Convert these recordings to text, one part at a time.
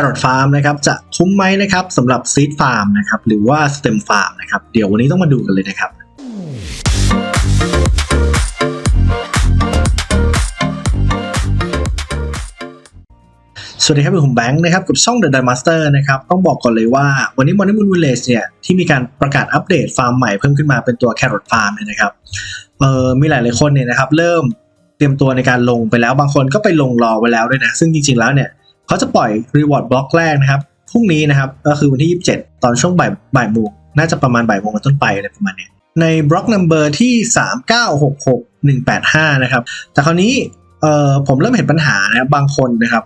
Carrot Farm นะครับจะคุ้มไหมนะครับสำหรับ Seed Farm นะครับหรือว่า Stem Farm นะครับเดี๋ยววันนี้ต้องมาดูกันเลยนะครับสวัสดีครับผมแบงค์นะครับกับช่อง The Dime Master นะครับต้องบอกก่อนเลยว่าวันนี้ Morning Moon Village เนี่ยที่มีการประกาศอัปเดตฟาร์มใหม่เพิ่มขึ้นมาเป็นตัว Carrot Farm เนี่ยนะครับเอ่อมีหลายๆคนเนี่ยนะครับเริ่มเตรียมตัวในการลงไปแล้วบางคนก็ไปลงรอไว้แล้วด้วยนะ ซึ่งจริงๆแล้วเนี่ย เขาจะปล่อย Reward Block แรกนะครับพรุ่งนี้นะครับก็คือวันที่ 27 ตอนช่วงบ่ายบ่ายโมงน่าจะประมาณบ่ายโมงเป็นต้นไปอะไรประมาณเนี้ยในบล็อกนัมเบอร์ที่ 3966185 นะครับ แต่คราวนี้เอ่อผมเริ่มเห็นปัญหานะครับบางคนนะครับ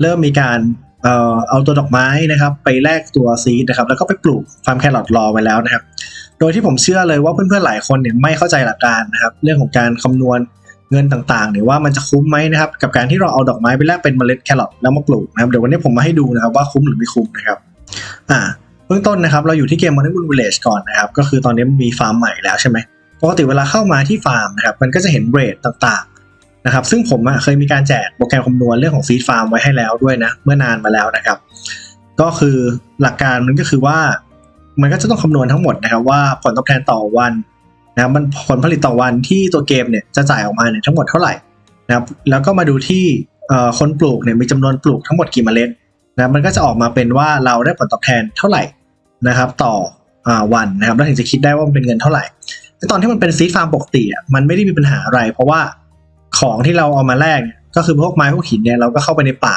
เริ่มมีการเอ่อเอาตัวดอกไม้นะครับ ไปแลกตัวซีดนะครับ แล้วก็ไปปลูกฟาร์มแครอทรอไว้แล้วนะครับ โดยที่ผมเชื่อเลยว่าเพื่อนๆหลายคนเนี่ยไม่เข้าใจหลักการนะครับ เรื่องของการคำนวณ เงินต่างๆเนี่ยว่ามันจะคุ้มไหมนะครับกับการที่เราเอาดอกไม้ไปแลกเป็นเมล็ดแครอทแล้วมาปลูกนะครับเดี๋ยววันนี้ผมมาให้ดูนะครับว่าคุ้มหรือไม่คุ้มนะครับอ่าเบื้องต้นนะครับเราอยู่ที่เกม Money Moon Village ก่อนนะครับก็คือตอนนี้มีฟาร์มใหม่แล้วใช่ไหมปกติเวลาเข้ามาที่ฟาร์มนะครับมันก็จะเห็นเรทต่างๆนะครับซึ่งผมเคยมีการแจกโปรแกรมคำนวณเรื่องของซีดฟาร์มไว้ให้แล้วด้วยนะเมื่อนานมาแล้วนะครับ ก็คือหลักการมันก็คือว่ามันก็จะต้องคำนวณทั้งหมดนะครับว่าผลตอบแทนต่อวัน นะครับมันผลผลิตต่อวันที่ตัวเกมเนี่ยจะจ่ายออกมาเนี่ยทั้งหมดเท่าไหร่นะครับแล้วก็มาดูที่คนปลูกเนี่ยมีจำนวนปลูกทั้งหมดกี่เมล็ดนะครับมันก็จะออกมาเป็นว่าเราได้ผลตอบแทนเท่าไหร่นะครับ ต่ออวันนะครับแล้วถึงจะคิดได้ว่ามันเป็นเงินเท่าไหร่ตอนที่มันเป็นซีฟาร์มปกติอะมันไม่ได้มีปัญหาอะไร เพราะว่าของที่เราเอามาแลกก็คือพวกไม้พวกหินเนี่ยเราก็เข้าไปในป่า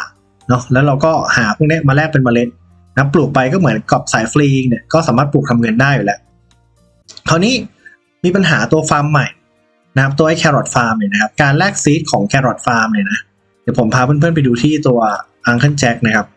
เนาะแล้วเราก็หาพวกนี้มาแลกเป็นเมล็ดนะปลูกไปก็เหมือนกับสายฟรีเนี่ยก็สามารถปลูกทำเงินได้อยู่แล้วคราวนี้ มีปัญหาตัวฟาร์มใหม่นะครับตัวไอ้แครอทฟาร์มเนี่ยนะครับการแลกซีดของแครอทฟาร์มเนี่ยนะเดี๋ยวผมพาเพื่อนๆไปดูที่ตัวอังเคิลแจ็คนะครับ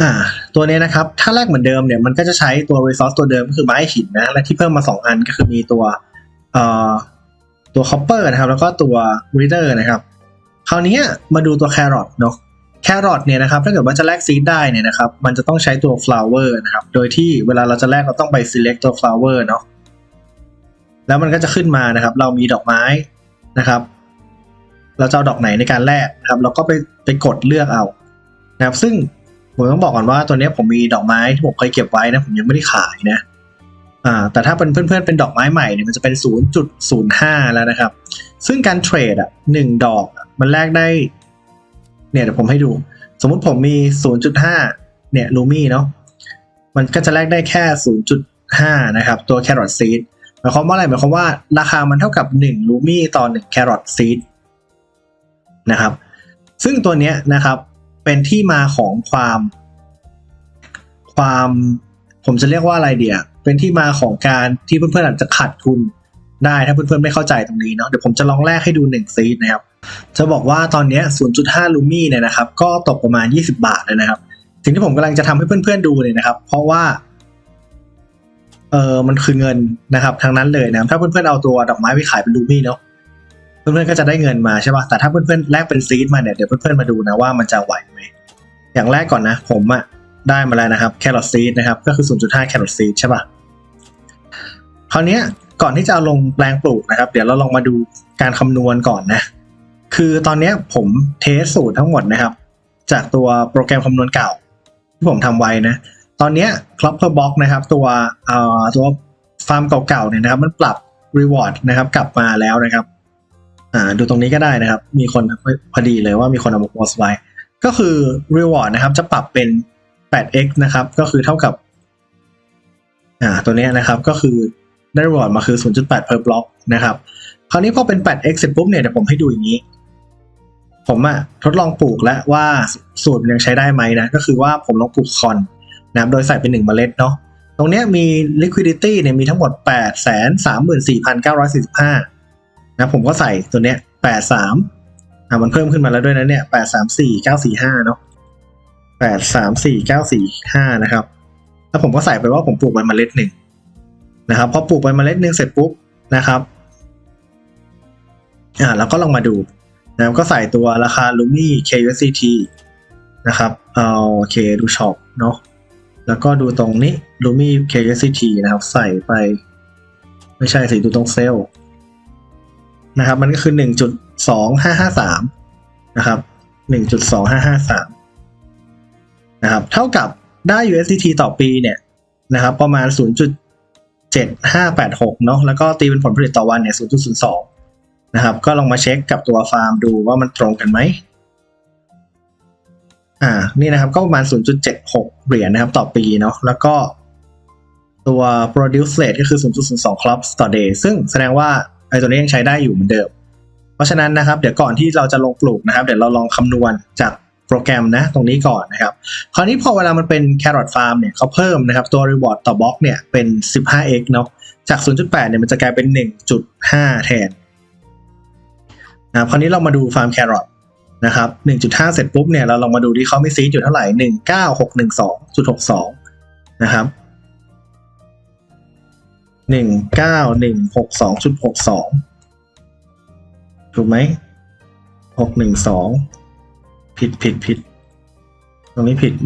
อ่าตัวนี้นะครับถ้าแรกเหมือนเดิมเนี่ยมันก็จะใช้ตัว resource ตัวเดิมก็คือไม้หินนะและที่เพิ่มมา 2 อันก็คือมีตัวเอ่อตัว copper นะครับแล้วก็ตัว reader นะครับ คราวนี้มาดูตัว carrot เนาะ carrot เนี่ยนะครับถ้าเกิดว่าจะแลกซีดได้เนี่ยนะครับมันจะต้องใช้ตัว flower นะครับโดยที่เวลาเราจะแลกเราต้องไป select ตัว flower เนาะแล้วมันก็จะขึ้นมานะครับ เรามีดอกไม้นะครับ เราจะเอาดอกไหนในการแลกนะครับ เราก็ไปไปกดเลือกเอานะครับ ซึ่งผมต้องบอกก่อนว่าตัวเนี้ยผมมีดอกไม้ที่ผมเคยเก็บไว้นะผมยังไม่ได้ขายนะอ่าแต่ถ้าเป็นเพื่อนๆเป็นดอกไม้ใหม่เนี่ยมันจะเป็น 0.05 แล้วนะครับ ซึ่งการเทรดอะหนึ่งดอกมันแลกได้ เนี่ยเดี๋ยวผมให้ดู สมมุติผมมี 0.5 เนี่ยลูมี่เนาะมันก็จะแลกได้แค่ 0.5 นะครับ ตัวแครอทซีดหมายความว่าอะไรหมายความว่าราคามันเท่ากับ 1 ลูมี่ต่อ 1 แครอทซีดนะครับ ซึ่งตัวเนี้ยนะครับเป็นที่มาของความความผมจะเรียกว่าอะไรเดียเป็นที่มาของการที่เพื่อนๆอาจจะขาดทุน ได้ถ้าเพื่อนๆไม่เข้าใจตรงนี้เนาะเดี๋ยวผมจะลองแลกให้ดูหนึ่งซีดนะครับจะบอกว่าตอนนี้ย0.5 ลูมี่เนี่ยนะครับก็ตกประมาณ 20 บาทเลยนะครับสิ่งที่ผมกำลังจะทำให้เพื่อนๆดูเนี่ยนะครับ เพราะว่าเออมันคือเงินนะครับทางนั้นเลยนะถ้าเพื่อนๆเอาตัวดอกไม้ไปขายเป็นลูมี่เนาะเพื่อนๆก็จะได้เงินมาใช่ป่ะแต่ถ้าเพื่อนๆแลกเป็นซีดมาเนี่ยเดี๋ยวเพื่อนๆมาดูนะว่ามันจะไหวไหมอย่างแรกก่อนนะ ผมอะได้มาแล้วนะครับแครอทซีดนะครับก็คือ 0.5 แครอทซีดใช่ป่ะคราวเนี้ย ก่อนที่จะเอาลงแปลงปลูกนะครับ เดี๋ยวเราลองมาดูการคำนวณก่อนนะ คือตอนนี้ผมเทสสูตรทั้งหมดนะครับ จากตัวโปรแกรมคำนวณเก่า ที่ผมทำไว้นะ ตอนนี้ย Clopper Box นะครับ ตัวเอ่อตัวฟาร์มเก่าๆเนี่ยนะครับ มันปรับ reward นะครับกลับมาแล้วนะครับอ่าดูตรงนี้ก็ได้นะครับ มีคนพอดีเลยว่ามีคนเอามาโพสไว้ ก็คือ reward นะครับ จะปรับเป็น 8x นะครับ ก็คือเท่ากับอ่าตัวนี้นะครับก็คือ ได้ reward มาคือ 0.8 per block นะครับ คราวนี้พอเป็น 8x เสร็จปุ๊บเนี่ยเดี๋ยวผมให้ดูอย่างนี้ ผมอะทดลองปลูกแล้วว่าสูตรมันยังใช้ได้ไหมนะ ก็คือว่าผมลองปลูกคอนนะโดยใส่เป็นหนึ่งเมล็ดเนาะ ตรงเนี้ยมี liquidity เนี่ยมีทั้งหมด 8,34,945นะผมก็ใส่ตัวเนี้ยแปดสามอ่ามันเพิ่มขึ้นมาแล้วด้วยนะเนี่ยแปดสามสี่เก้าสี่ห้าเนาะแปดสามสี่เก้าสี่ห้านะครับ แล้วผมก็ใส่ไปว่าผมปลูกใบเมล็ดหนึ่ง นะครับพอปลูกใบเมล็ดหนึ่งเสร็จปุ๊บนะครับอ่าแล้วก็ลองมาดูนะครับก็ใส่ตัวราคา Lumi KUSDT นะครับเอาโอเคดูช็อปเนาะแล้วก็ดูตรงนี้ Lumi KUSDT นะครับ ใส่ไป ไม่ใช่สิดูตรงเซลล์นะครับมันก็คือหนึ่งจุดสองห้าห้าสามนะครับหนึ่งจุดสองห้าห้าสามนะครับ เท่ากับได้ USDT ต่อปีเนี่ยนะครับ ประมาณศู เจ็ดห้าแปดหกเนาะแล้วก็ตีเป็นผลผลิตต่อวันเนี่ยศูนย์จุดศูนย์สองนะครับ ก็ลองมาเช็คกับตัวฟาร์มดูว่ามันตรงกันไหมอ่านี่นะครับก็ประมาณ 0.76 เหรียญนะครับต่อปีเนาะแล้วก็ตัว produce rate ก็คือ 0.02 crops ต่อ day ซึ่งแสดงว่าไอตัวนี้ยังใช้ได้อยู่เหมือนเดิม เพราะฉะนั้นนะครับ เดี๋ยวก่อนที่เราจะลงปลูกนะครับ เดี๋ยวเราลองคำนวณจาก โปรแกรมนะตรงนี้ก่อนนะครับ คราวนี้พอเวลามันเป็น carrot farm เนี่ยเขาเพิ่มนะครับตัว reward ต่อบล็อกเนี่ยเป็น 15x เนาะจาก 0.8 เนี่ยมันจะกลายเป็น 1.5 แทนนะครับคราวนี้เรามาดูฟาร์มแครอทนะครับ 1.5 เสร็จปุ๊บเนี่ยเราลองมาดูที่เขามีซีดอยู่เท่าไหร่ 19612.62 นะครับ 19162.62 ถูกไหม612 ผิดผิดผิด ตรงนี้ผิด19612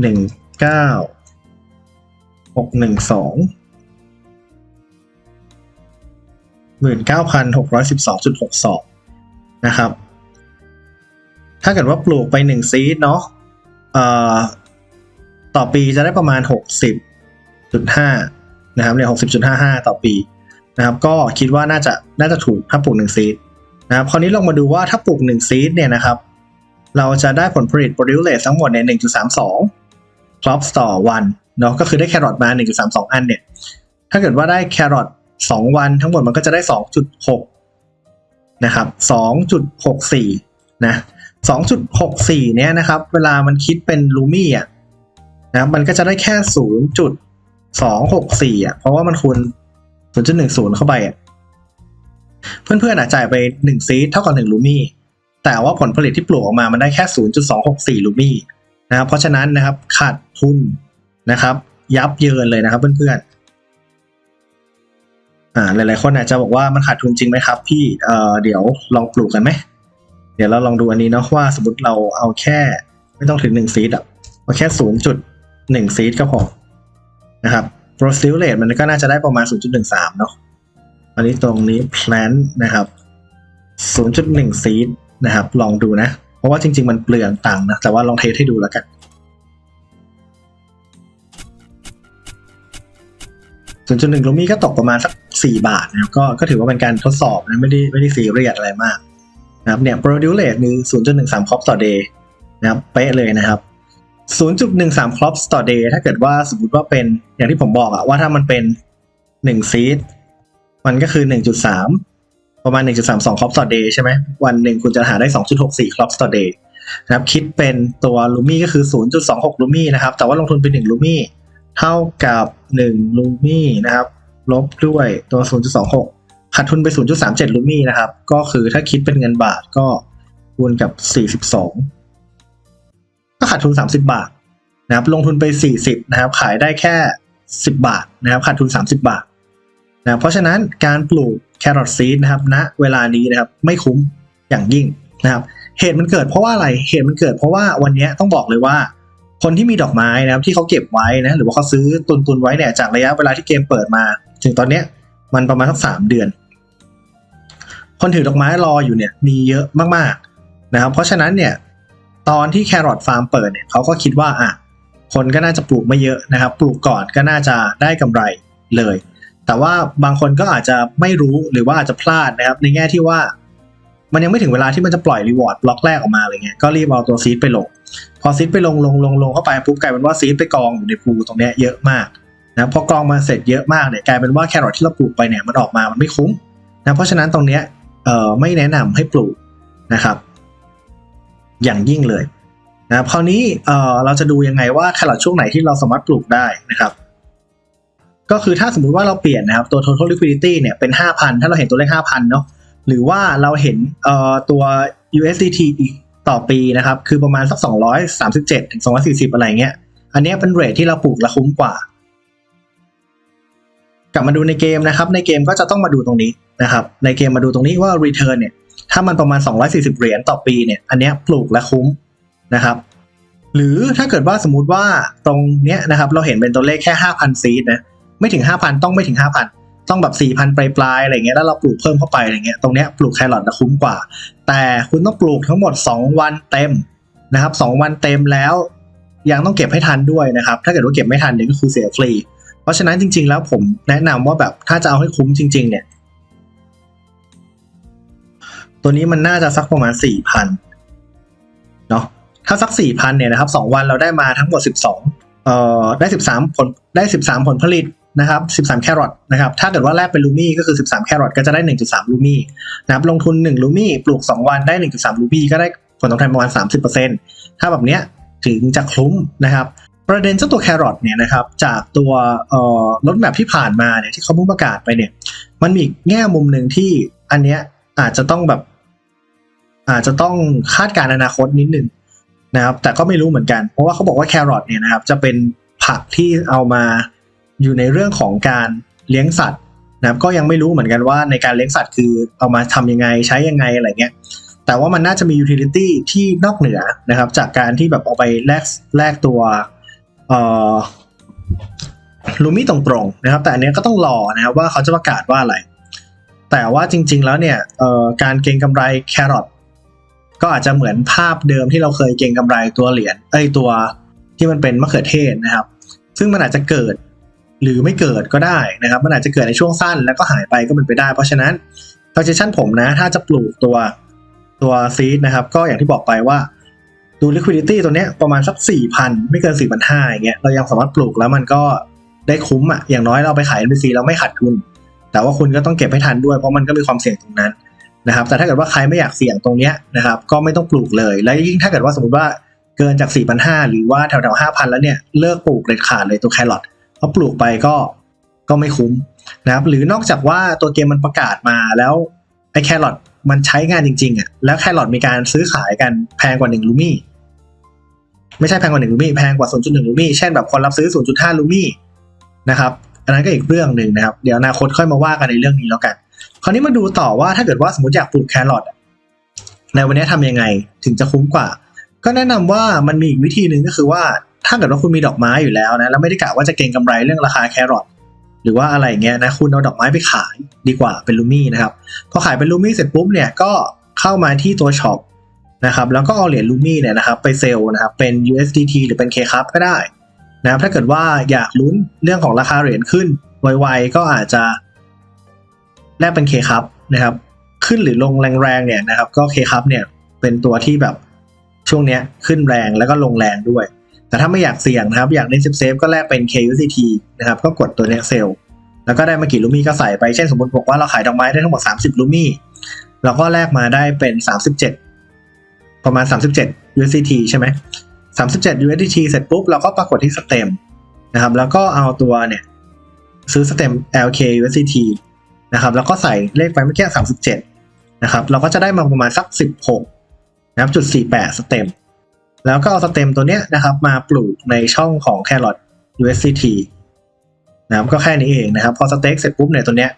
19,612.62นะครับ ถ้าเกิดว่าปลูกไปหนึ่งซีดเนาะต่อปีจะได้ประมาณ60.5นะครับเนี่ย60.55ต่อปีนะครับ ก็คิดว่าน่าจะน่าจะถูกถ้าปลูกหนึ่งซีดนะครับ คราวนี้ลองมาดูว่าถ้าปลูกหนึ่งซีดเนี่ยนะครับ เราจะได้ผลผลิต produce rate ทั้งหมดใน 1.32 crops ต่อวันเนาะก็คือได้แครอทมา 1.32 อันเนี่ย ถ้าเกิดว่าได้แครอท2 วันทั้งหมดมันก็จะได้ 2.6 นะครับ 2.64 นะ 2.64 เนี้ยนะครับ เวลามันคิดเป็นลูมี่อะนะมันก็จะได้แค่ 0.264 อะ เพราะว่ามันคูณ 0.10 เข้าไปอะ เพื่อนๆอะจ่ายไป 1 ซีดเท่ากับ 1 ลูมี่ แต่ว่าผลผลิตที่ปลูกออกมามันได้แค่ 0.264 ลูมี่นะครับเพราะฉะนั้นนะครับขาดทุนนะครับ ยับเยินเลยนะครับเพื่อนๆอ่าหลายๆคนอาจจะบอกว่ามันขาดทุนจริงไหมครับพี่เอ่อเดี๋ยวลองปลูกกันไหมเดี๋ยวเราลองดูอันนี้เนาะว่าสมมติเราเอาแค่ ไม่ต้องถึงหนึ่งซีดอะเอาแค่ศูนย์จุดหนึ่งซีดก็พอนะครับ produce rate มันก็น่าจะได้ประมาณ 0.13 เนาะอันนี้ตรงนี้ plant นะครับ 0.1ซีด นะครับ ลองดูนะ เพราะว่าจริง ๆ มันเปลืองตังค์นะ แต่ว่าลองเทสให้ดูแล้วกัน0.1ลูมี่ก็ตกประมาณสัก 4 บาทนะครับก็ก็ถือว่าเป็นการทดสอบนะไม่ได้ไม่ได้ซีเรียสอะไรมากนะครับเนี่ย produce rate คือ0.13 crops ต่อ day นะครับเป๊ะเลยนะครับ 0.13 crops ต่อ day ถ้าเกิดว่าสมมติว่าเป็นอย่างที่ผมบอกอะว่าถ้ามันเป็น1 seed มันก็คือ 1.3 ประมาณ 1.32 crops ต่อ day ใช่ไหมวันหนึ่งคุณจะหาได้ 2.64 crops ต่อ day นะครับคิดเป็นตัวลูมี่ก็คือ 0.26 ลูมี่นะครับ แต่ว่าลงทุนเป็น1ลูมี่เท่ากับ1ลูมี่นะครับ ลบด้วยตัว 0.26 ขาดทุนไป 0.37 ลูมี่นะครับ ก็คือถ้าคิดเป็นเงินบาทก็คูณกับ 42 ก็ขาดทุน 30 บาทนะครับ ลงทุนไป 40 นะครับ ขายได้แค่ 10 บาทนะครับ ขาดทุน 30 บาทนะเพราะฉะนั้นการปลูก แครอทซีดนะครับณนะเวลานี้นะครับไม่คุ้มอย่างยิ่งนะครับ เหตุมันเกิดเพราะว่าอะไรเหตุมันเกิดเพราะว่าวันนี้ต้องบอกเลยว่า คนที่มีดอกไม้นะครับที่เขาเก็บไว้นะหรือว่าเขาซื้อตุนตุนไว้เนี่ยจากระยะเวลาที่เกมเปิดมา ถึงตอนเนี้ยมันประมาณสักสามเดือน คนถือดอกไม้รออยู่เนี่ยมีเยอะมากๆนะครับ เพราะฉะนั้นเนี่ยตอนที่แครอทฟาร์มเปิดเนี่ยเขาก็คิดว่าอะคนก็น่าจะปลูกไม่เยอะนะครับ ปลูกก่อนก็น่าจะได้กำไรเลย แต่ว่าบางคนก็อาจจะไม่รู้หรือว่าอาจจะพลาดนะครับ ในแง่ที่ว่า มันยังไม่ถึงเวลาที่มันจะปล่อยรีวอร์ดบล็อกแรกออกมาอะไรเงี้ยก็รีบเอาตัวซีดไปลง พอซีดไปลงลงลงลงเข้าไปปุ๊บกลายเป็นว่าซีดไปกองอยู่ในภูตรงเนี้ยเยอะมากนะพอกองมาเสร็จเยอะมากเนี่ยกลายเป็นว่าแครอทที่เราปลูกไปเนี่ยมันออกมามันไม่คุ้มนะเพราะฉะนั้นตรงเนี้ยเอ่อไม่แนะนำให้ปลูกนะครับ อย่างยิ่งเลยนะครับคราวนี้เอ่อเราจะดูยังไงว่าแครอทช่วงไหนที่เราสามารถปลูกได้นะครับ ก็คือถ้าสมมุติว่าเราเปลี่ยนนะครับตัว total liquidity เนี่ยเป็น 5,000 ถ้าเราเห็นตัวเลข 5,000 เนาะหรือว่าเราเห็นเอ่อตัว USDT อีกต่อปีนะครับ คือประมาณสัก 237ถึง240 อะไรเงี้ย อันเนี้ยเป็นเรทที่เราปลูกและคุ้มกว่า กลับมาดูในเกมนะครับ ในเกมก็จะต้องมาดูตรงนี้นะครับ ในเกมมาดูตรงนี้ว่า return เนี่ย ถ้ามันประมาณ 240 เหรียญต่อปีเนี่ย อันเนี้ยปลูกและคุ้มนะครับ หรือถ้าเกิดว่าสมมติว่าตรงเนี้ยนะครับ เราเห็นเป็นตัวเลขแค่ 5,000 ซีดนะ ไม่ถึง 5,000 ต้องไม่ถึง 5,000 ต้องแบบสี่พันปลายๆอะไรเงี้ยแล้วเราปลูกเพิ่มเข้าไปอะไรเงี้ยตรงเนี้ยปลูกแครอทจะคุ้มกว่า แต่คุณต้องปลูกทั้งหมด 2 วันเต็มนะครับสองวันเต็มแล้วยังต้องเก็บให้ทันด้วยนะครับ ถ้าเกิดว่าเก็บไม่ทันเนี่ยก็คือเสียฟรี เพราะฉะนั้นจริง ๆ แล้วผมแนะนำว่าแบบถ้าจะเอาให้คุ้มจริง ๆ เนี่ย ตัวนี้มันน่าจะสักประมาณสี่พันเนาะถ้าสักสี่พันเนี่ยนะครับสองวันเราได้มาทั้งหมดสิบสองเอ่อได้สิบสามผลได้สิบสามผลผลิต นะครับสิบสามแครอทนะครับถ้าเกิดว่าแลกเป็นลูมี่ก็คือสิบสามแครอทก็จะได้หนึ่งจุดสามลูมี่นะครับลงทุนหนึ่งลูมี่ปลูกสองวันได้หนึ่งจุดสามลูมี่ก็ได้ผลตอบแทนประมาณสามสิบเปอร์เซ็นต์ถ้าแบบเนี้ยถึงจะคุ้มนะครับ ประเด็นเจ้าตัวแครอทเนี่ยนะครับจากตัวรถแมพที่ผ่านมาเนี่ยที่เขาเพิ่งประกาศไปเนี่ยมันมีแง่มุมหนึ่งที่อันเนี้ยอาจจะต้องแบบ อาจจะต้องคาดการณ์อนาคตนิดหนึ่งนะครับ แต่ก็ไม่รู้เหมือนกัน เพราะว่าเขาบอกว่าแครอทเนี่ยนะครับจะเป็นผักที่เอามา อยู่ในเรื่องของการเลี้ยงสัตว์นะครับก็ยังไม่รู้เหมือนกันว่าในการเลี้ยงสัตว์คือเอามาทำยังไงใช้ยังไงอะไรเงี้ยแต่ว่ามันน่าจะมี utility ที่นอกเหนือนะครับ จากการที่แบบเอาไปแลกแลกตัวเอ่อลูมี่ตรงๆนะครับ แต่อันนี้ก็ต้องรอนะครับว่าเขาจะประกาศว่าอะไร แต่ว่าจริง ๆ แล้วเนี่ยเอ่อการเก็งกำไรแครอทก็อาจจะเหมือนภาพเดิมที่เราเคยเก็งกำไรตัวเหรียญเอ้ยตัวที่มันเป็นมะเขือเทศนะครับ ซึ่งมันอาจจะเกิด หรือไม่เกิดก็ได้นะครับ มันอาจจะเกิดในช่วงสั้นแล้วก็หายไปก็เป็นไปได้ เพราะฉะนั้น suggestion ผมนะ ถ้าจะปลูกตัวตัวซีดนะครับ ก็อย่างที่บอกไปว่าดู liquidity ตัวเนี้ยประมาณสักสี่พันไม่เกินสี่พันห้าอย่างเงี้ยเรายังสามารถปลูกแล้วมันก็ได้คุ้มอะอย่างน้อยเราไปขาย NPC เราไม่ขาดทุน แต่ว่าคุณก็ต้องเก็บให้ทันด้วยเพราะมันก็มีความเสี่ยงตรงนั้นนะครับ แต่ถ้าเกิดว่าใครไม่อยากเสี่ยงตรงเนี้ยนะครับ ก็ไม่ต้องปลูกเลย และยิ่งถ้าเกิดว่าสมมติว่าเกินจาก 4 5 0 0 หรือว่าแถวๆ5,000 แล้วเนี่ย เลิกปลูกเด็ดขาดเลยตัวแครอท เพราะปลูกไปก็ก็ไม่คุ้มนะครับ หรือนอกจากว่าตัวเกมมันประกาศมาแล้วไอ้แครอทมันใช้งานจริงๆอะแล้วแครอทมีการซื้อขายกันแพงกว่า1ลูมี่ไม่ใช่แพงกว่า1ลูมี่แพงกว่า 0.1ลูมี่เช่นแบบคนรับซื้อ 0.5ลูมี่นะครับอันนั้นก็อีกเรื่องหนึ่งนะครับ เดี๋ยวอนาคตค่อยมาว่ากันในเรื่องนี้แล้วกัน คราวนี้มาดูต่อว่าถ้าเกิดว่าสมมติอยากปลูกแครอทในวันนี้ทำยังไงถึงจะคุ้มกว่า ก็แนะนำว่ามันมีอีกวิธีหนึ่งก็คือว่า ถ้าเกิดว่าคุณมีดอกไม้อยู่แล้วนะแล้วไม่ได้กะว่าจะเก็งกำไรเรื่องราคาแครอทหรือว่าอะไรเงี้ยนะคุณเอาดอกไม้ไปขายดีกว่าเป็นลูมี่นะครับพอขายเป็นลูมี่เสร็จปุ๊บเนี่ยก็เข้ามาที่ตัวช็อปนะครับแล้วก็เอาเหรียญลูมี่เนี่ยนะครับไปเซลล์นะครับเป็น USDT หรือเป็น K คัพก็ได้นะครับถ้าเกิดว่าอยากลุ้นเรื่องของราคาเหรียญขึ้นไวๆก็อาจจะแลกเป็น K คัพนะครับขึ้นหรือลงแรงๆเนี่ยนะครับก็ K คัพเนี่ยเป็นตัวที่แบบช่วงเนี้ยขึ้นแรงแล้วก็ลงแรงด้วย แต่ถ้าไม่อยากเสี่ยงนะครับ อยากเล่นเซฟๆก็แลกเป็น KUCT นะครับ ก็กดตัวเนี้ยเซลล์แล้วก็ได้มากี่ลูมี่ก็ใส่ไป เช่นสมมติบอกว่าเราขายดอกไม้ได้ทั้งหมด 30 ลูมี่ เราก็แลกมาได้เป็น 37 ประมาณ 37 USDT ใช่ไหม37 USDT เสร็จปุ๊บ เราก็ปรากฏที่สเต็มนะครับ แล้วก็เอาตัวเนี่ยซื้อสเต็ม LK USDT นะครับ แล้วก็ใส่เลขไปเมื่อกี้37 นะครับ เราก็จะได้มาประมาณสัก 16นะครับจุด48 สเต็ม แล้วก็เอาสเต็มตัวเนี้ยนะครับ มาปลูกในช่องของ Carrot USDT นะครับก็แค่นี้เองนะครับ พอสเต็กเสร็จปุ๊บเนี่ยตัวเนี้ย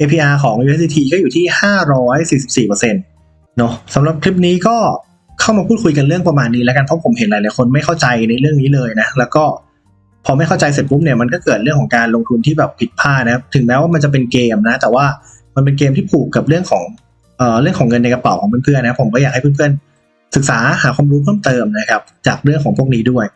APR ของ USDT ก็อยู่ที่ 544%เนาะสำหรับคลิปนี้ก็เข้ามาพูดคุยกันเรื่องประมาณนี้แล้วกันเพราะผมเห็นหลายๆคนไม่เข้าใจในเรื่องนี้เลยนะแล้วก็พอไม่เข้าใจเสร็จปุ๊บเนี่ยมันก็เกิดเรื่องของการลงทุนที่แบบผิดพลาดนะครับถึงแม้ว่ามันจะเป็นเกมนะ แต่ว่ามันเป็นเกมที่ผูกกับเรื่องของเอ่อเรื่องของเงินในกระเป๋าของเพื่อนๆนะผมก็อยากให้เพื่อนๆ ศึกษาหาความรู้เพิ่มเติมนะครับจากเรื่องของพวกนี้ด้วย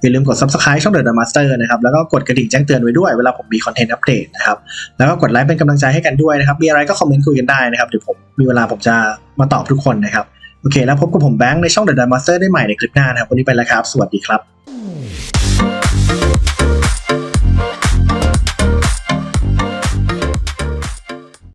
อย่าลืมกด subscribe ช่อง The Master นะครับแล้วก็กดกระดิ่งแจ้งเตือนไว้ด้วยเวลาผมมีคอนเทนต์อัปเดตนะครับแล้วก็กดไลค์เป็นกำลังใจให้กันด้วยนะครับมีอะไรก็คอมเมนต์คุยกันได้นะครับเดี๋ยวผมมีเวลาผมจะมาตอบทุกคนนะครับโอเค แล้วพบกับผมแบงค์ในช่อง The Master ได้ใหม่ในคลิปหน้านะครับวันนี้ไปแล้วครับ สวัสดีครับ